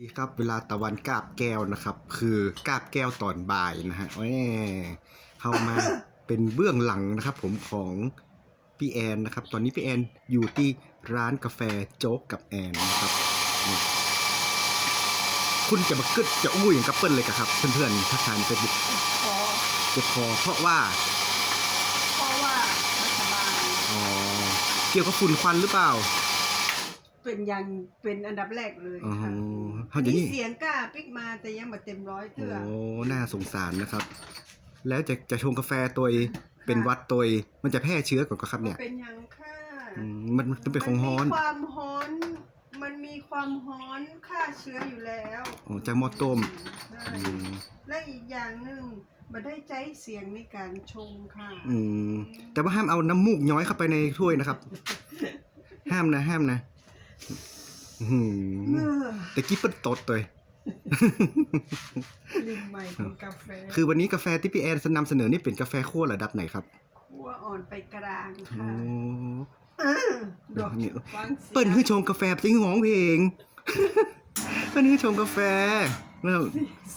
นี่ครับเวลาตะวันกาบแก้วนะครับ คือกาบแก้วตอนบ่ายนะฮะแหมเข้ามาเป็นเบื้องหลังนะครับ ผมของพี่แอนนะครับ ตอนนี้พี่แอนอยู่ที่ร้านกาแฟโจ๊กกับแอนนะครับนี่คุณจะมาเกิดจะอู้อย่างกับเปิ้ลเลยกะครับ เพื่อนๆถ้าทานเป็นขอเจ็บคอเพราะว่าเพราะว่ารัฐบาลอ๋อเกี่ยวกับฝุ่นควันหรือเปล่า เป็นอยังเป็นอันดับแรกเลยอ๋อค่ะเขาจะมีนี่เสียงกล้าปิกมาแต่ยังมาเต็มร้อยเถื่อ โอ้ น่าสงสารนะครับ แล้วจะจะชงกาแฟตัวเองเป็นหวัดตัวเองมันจะแพร่เชื้อก่อนก็ครับเนี่ยเป็นอยังค่ะ อืมมันมันเป็นของฮ้อน มัมีความฮ้อน มันมีความฮ้อนฆ่าเชื้ออยู่แล้วอ๋อจากหม้อต้ม ใช่อืมและอีกอย่างหนึ่งมาได้ใจเสียงในการชงค่ะอืมแต่ว่าห้ามเอาน้ำมูกย้อยเข้าไปในถ้วยนะครับ ห้ามนะห้ามนะ อื้อหืเมื่ออแต่กี้เปิ้ลตดเลยลิมใหม่ของกาแฟคือวันนี้กาแฟที่พี่แอนนำเสนอนี่เป็นกาแฟคั่วระดับไหนครับคั่วอ่อนไปกลางโอ้ค่ะดอกนี่ฟังสียงเปิ้ลคือชงกาแฟจริงหองเพลงเปิ้ลคือชงกาแฟแล้ว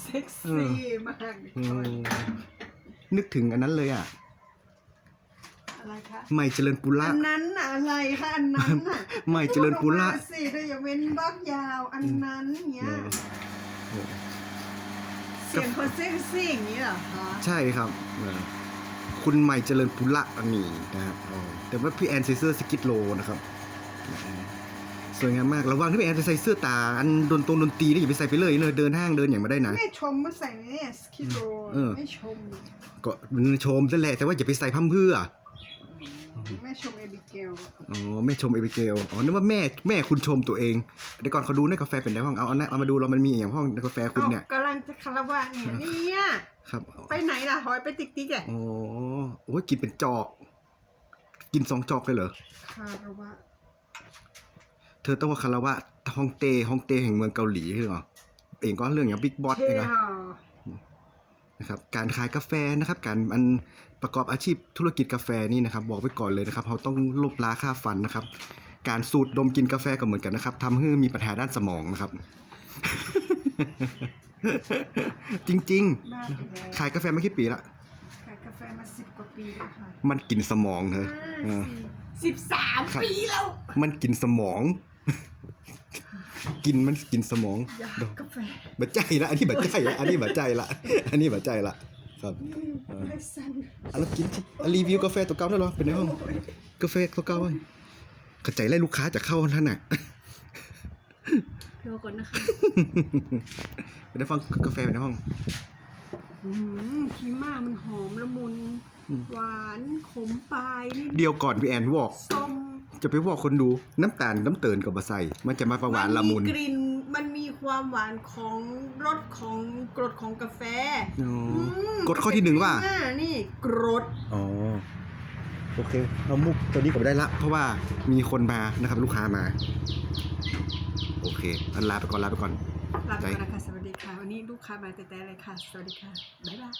เซ็กซี่มากอืมนึกถึงอันนั้นเลยอะ อะไรคะใหม่เจริญปุระอันนั้นน่ะอะไรคะอันนั้นน่ะใหม่เจริญปุระพูดออกมาสิถ้าอย่าเว้นบล็อกยาวอันนั้นเนี่ย โอ้เสียงคนเซ็กซี่อย่างนี้เหรอคะใช่ครับเออคุณใหม่เจริญปุระอันนี้นะครับอ๋อแต่ว่าพี่แอนใส่เสื้อสกิทโลนะครับ สวยงามมากระวังที่พี่แอนจะใส่เสื้อตาอันดนตรงดนตรีนี่อย่าไปใส่ไปเลยเนอะเดินห้างเดินอย่างมาได้นะ ไม่ชมมาใส่เนี่ยสกิโลเออ ไม่ชม ก็มันชมนั่นแหละแต่ว่าอย่าไปใส่พั่มเพื่อ ไม่ชมเอบิเกลอ๋อแม่ชมเอเบเกลอ๋อนึกว่าแม่แม่คุณชมตัวเองเดี๋ยวก่อนเขาดูในกาแฟเป็นไงห้องเอาเอาเอามาดูเรามันมีอย่างห้องในกาแฟคุณเนี่ยกำลังจะคารวะเนี่ยเนี่ยครับไปไหนล่ะหอยไปติ๊กติ๊กอะอ๋อโอ้ยกินเป็นจอก กินสองจอกเลยเหรอคารวะเธอต้องว่าคาราวะฮองเตฮองเตแห่งเมืองเกาหลีใช่หรอเองก็เรื่องอย่างบิ๊กบอสเท่นะห่อ นะครับการขายกาแฟนะครับการมันประกอบอาชีพธุรกิจกาแฟนี่นะครับบอกไว้ก่อนเลยนะครับเราต้องลบล้าค่าฟันนะครับ การสูดดมกินกาแฟก็เหมือนกันนะครับทำให้มีปัญหาด้านสมองนะครับ จริงบ้าไปแล้วๆขายกาแฟไม่กี่ปีละขายกาแฟมาสิบกว่าปีแล้วค่ะมันกินสมองเธอเออสิบสามครับปีแล้วมันกินสมอง กินมันกินสมองอยากดอกกาแฟบัดใจละอันนี้บัดใจละอันนี้บัดใจละอันนี้บัดใจละครับเออให้สั้นอันนั้นกินที่อะรีวิวกาแฟตัวเก่าได้หรอเป็นไงห้องกาแฟตัวเก่าบ้างกระจายไล่ลูกค้าจะเข้าท่านน่ะเดี๋ยวก่อนนะคะเป็นไงฟังกาแฟเป็นไงห้องอืมคีม่ามันหอมละมุนอืมหวานขมปลายนี่เดียวก่อนพี่แอนบอกส้ม จะไปบอกคนดูน้ำตาลน้ำเตินกับบะใส่มันจะมาประหวานละมุน กลิ่นมันมีความหวานของรสของกรดของกาแฟอ๋อมกดข้อที่หนึ่งว่า อ่นี่กรด อ๋อโอเคเรามุกตัวนี้ก็ไม่ได้ละ เพราะว่ามีคนมานะครับ ลูกค้ามา โอเคอันลาไปก่อนลาไปก่อน ลาไปก่อนนะคะสวัสดีค่ะ วันนี้ลูกค้ามาแต่แต่เลยค่ะ สวัสดีค่ะ บ๊ายบาย